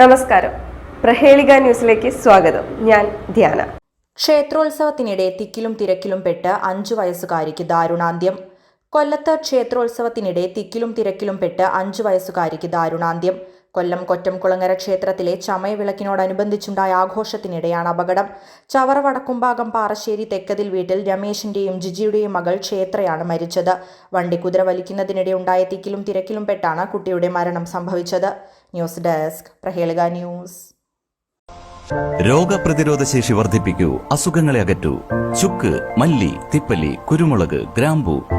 നമസ്കാരം. പ്രഹേളിക ന്യൂസിലേക്ക് സ്വാഗതം. ഞാൻ ധ്യാന. ക്ഷേത്രോത്സവത്തിനിടെ തിക്കിലും തിരക്കിലും പെട്ട് അഞ്ചു വയസ്സുകാരിക്ക് ദാരുണാന്ത്യം. കൊല്ലത്ത് ക്ഷേത്രോത്സവത്തിനിടെ തിക്കിലും തിരക്കിലും പെട്ട് അഞ്ചു വയസ്സുകാരിക്ക് ദാരുണാന്ത്യം. കൊല്ലം കൊറ്റംകുളങ്ങര ക്ഷേത്രത്തിലെ ചമയവിളക്കിനോടനുബന്ധിച്ചുണ്ടായ ആഘോഷത്തിനിടെയാണ് അപകടം. ചവറ വടക്കുംഭാഗം പാറശ്ശേരി തെക്കതിൽ വീട്ടിൽ രമേശിന്റെയും ജിജിയുടെയും മകൾ ക്ഷേത്രയാണ് മരിച്ചത്. വണ്ടി കുതിര വലിക്കുന്നതിനിടെ ഉണ്ടായ തിക്കിലും തിരക്കിലും പെട്ടാണ് കുട്ടിയുടെ മരണം സംഭവിച്ചത്. News desk Prahelika news. രോഗപ്രതിരോധ ശേഷി വർദ്ധിപ്പിക്കൂ അസുഖങ്ങളെ അകറ്റൂ. ചുക്ക് മല്ലി തിപ്പലി കുരുമുളക് ഗ്രാമ്പു